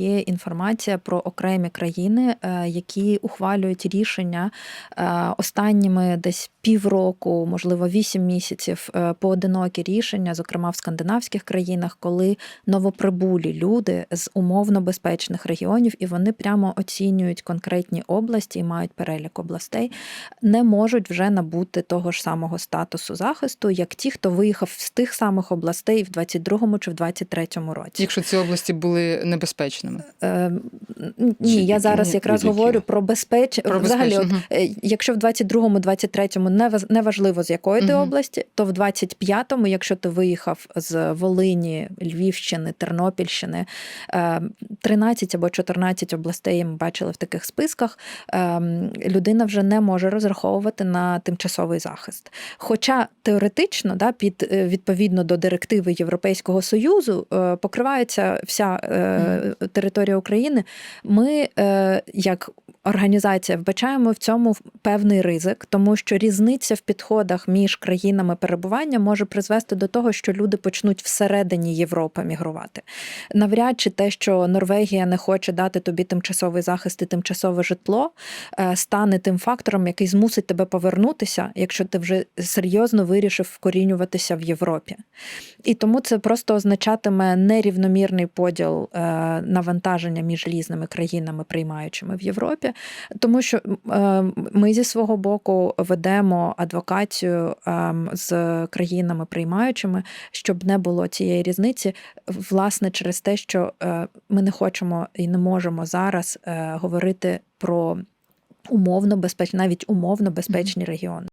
Є інформація про окремі країни, е, які ухвалюють рішення е, останніми десь півроку, можливо, вісім місяців, е, поодинокі рішення, зокрема в скандинавських країнах, коли новоприбулі люди з умовно безпечних регіонів, і вони прямо оцінюють конкретні області і мають перелік областей, не можуть вже набути того ж самого статусу захисту, як ті, хто виїхав з тих самих областей в 22-му чи в 23-му році. Якщо ці області були небезпечними. Е, Ні, я зараз Ні, якраз говорю про безпеч... Про Взагалі, от, е, якщо в 22-му, 23-му не ваз- не з якої ти області, то в 25-му, якщо ти виїхав з Волині, Львівщини, Тернопільщини, е, 13 або 14 областей ми бачили в таких списках, е, людина вже не може розраховувати на тимчасовий захист. Хоча теоретично, да, під е, відповідно до директиви Європейського Союзу е, покривається вся е, територія України. Ми, е, як організація, вбачаємо в цьому певний ризик, тому що різниця в підходах між країнами перебування може призвести до того, що люди почнуть всередині Європи мігрувати. Навряд чи те, що Норвегія не хоче дати тобі тимчасовий захист і тимчасове житло, е, стане тим фактором, який змусить тебе повернутися, якщо ти вже серйозно вирішив вкорінюватися в Європі. І тому це просто означатиме нерівномірний поділ е, навантаження між різними країнами, приймаючими в Європі, тому що е, ми зі свого боку ведемо адвокацію е, з країнами приймаючими, щоб не було цієї різниці, власне, через те, що е, ми не хочемо і не можемо зараз е, говорити про умовно безпечні, навіть умовно безпечні регіони.